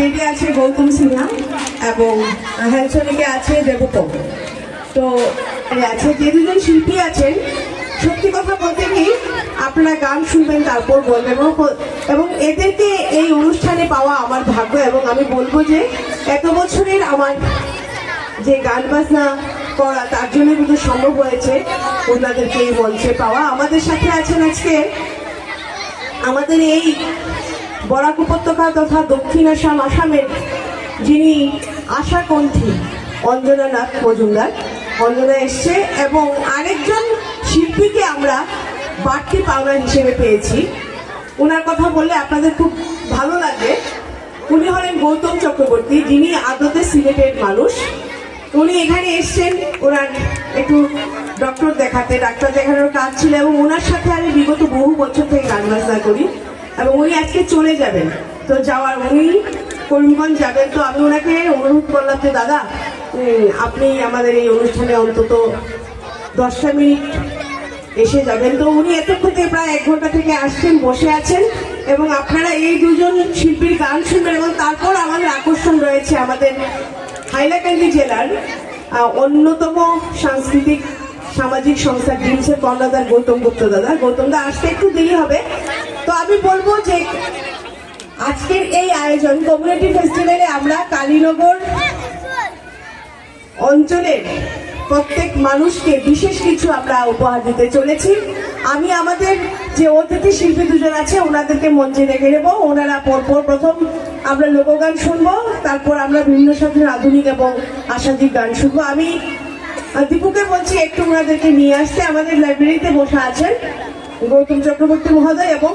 স্টেজে আছে গৌতম সিনহা এবং হ্যান্সনিকে আছে দেবতম তো আছে যে দুজন শিল্পী আছেন, সত্যি কথা বলতে কি, আপনারা গান শুনবেন, তারপর বলবেন। এবং এদেরকে এই অনুষ্ঠানে পাওয়া আমার ভাগ্য এবং আমি বলব যে এত বছরের আমার যে গান বাজনা করা, তার জন্য কিন্তু সম্ভব হয়েছে ওনাদেরকে এই মঞ্চে পাওয়া। আমাদের সাথে আছেন আজকে আমাদের এই বরাক উপত্যকা তথা দক্ষিণ আসাম, আসামের যিনি আশাকণ্ঠী অঞ্জনা নাথ মজুমদার, অঞ্জনা এসছে এবং আরেকজন শিল্পীকে আমরা বাড়তি পাওনা হিসেবে পেয়েছি। ওনার কথা বললে আপনাদের খুব ভালো লাগবে। উনি হলেন গৌতম চক্রবর্তী, যিনি আদতে সিলেটের মানুষ। উনি এখানে এসছেন, ওনার একটু ডক্টর দেখাতে, ডাক্তার দেখানোর কাজ ছিল এবং ওনার সাথে আমি বিগত বহু বছর থেকে গান বাজনা করি এবং উনি আজকে চলে যাবেন। তো যাওয়ার উনি করিমগঞ্জ যাবেন। তো আমি ওনাকে অনুরোধ করলাম যে, দাদা আপনি আমাদের এই অনুষ্ঠানে অন্তত দশটা মিনিট এসে যাবেন। তো উনি এতক্ষণ থেকে প্রায় এক ঘণ্টা থেকে আসছেন, বসে আছেন এবং আপনারা এই দুজন শিল্পীর গান শুনবেন এবং তারপর আমাদের আকর্ষণ রয়েছে আমাদের হাইলাকান্দি জেলার অন্যতম সাংস্কৃতিক সামাজিক সংস্থা ড্রিমসের কর্ণধার গৌতম গুপ্ত দাদা। গৌতম দা, আসতে একটু দেরি হবে। তো আমি বলব যে আজকের এই আয়োজন কমিউনিটি ফেস্টিভ্যালে আমরা কালীনগর অঞ্চলের প্রত্যেক মানুষকে বিশেষ কিছু আমরা উপহার দিতে চলেছি। আমি আমাদের যে অতিথি শিল্পী দুজন আছে, ওনাদেরকে মঞ্চে রেখে দেবো ওনারা পরপর প্রথম আমরা লোকগান শুনব, তারপর আমরা বিভিন্ন সাথে আধুনিক এবং আসাদিক গান শুনব। আমি দীপুকে বলছি, একটু ওনাদেরকে নিয়ে আসতে। আমাদের লাইব্রেরিতে বসে আছেন। গৌতম চক্রবর্তী মহোদয় এবং